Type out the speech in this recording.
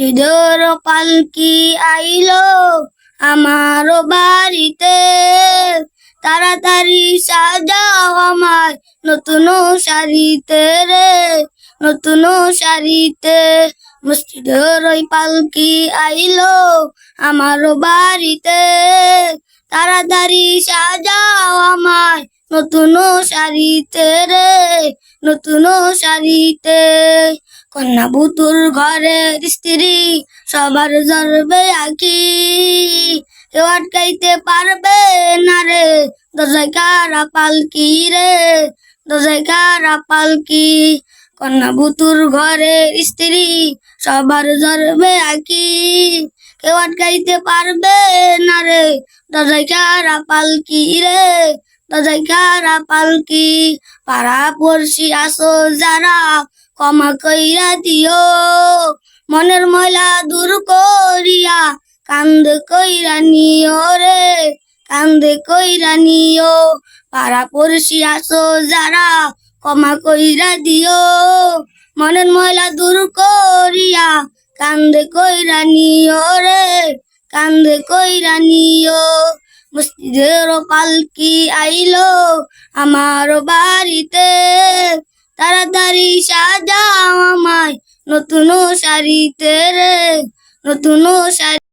মসজিদের পালকি আইলো আমার বাড়িতে। তাড়াতাড়ি সাজাও আমায় নতুন শাড়িতে রে, নতুন শাড়িতে। মসজিদের ওই পালকি আইলো আমার বাড়িতে। তাড়াতাড়ি সাজাও আমায় নতুন শাড়িতে রে, নতুন শাড়িতে। কন্যা বুতুর ঘরের স্ত্রী সবার জরবে আঁকি। কেউ আটকাইতে পারবে না রে। দরজায় কারা পালকি রে? দরজায় কারা পালকি? কন্যা বুতুর ঘরের স্ত্রী সবার জরবে আঁকি। কেউ আটকাইতে পারবে না রে। দরজায় কারা পালকি রে? কারা পালকি পাড়া পড়শি আসো যারা ক্ষমা কইরা দিও মনের ময়লা দূর করিয়া কান্দ কইরা নিও রে কান্দে কইরা নিও পাড়া পড়শি আসো যারা ক্ষমা কইরা দিও মনের ময়লা দূর করিয়া কান্দে কইরা নিও রে কান্দে কইরা নিও মসজিদের পালকি আইলো আমার বাড়িতে। তাড়াতাড়ি সাজা আমায় নতুন শাড়িতে রে নতুন শাড়ি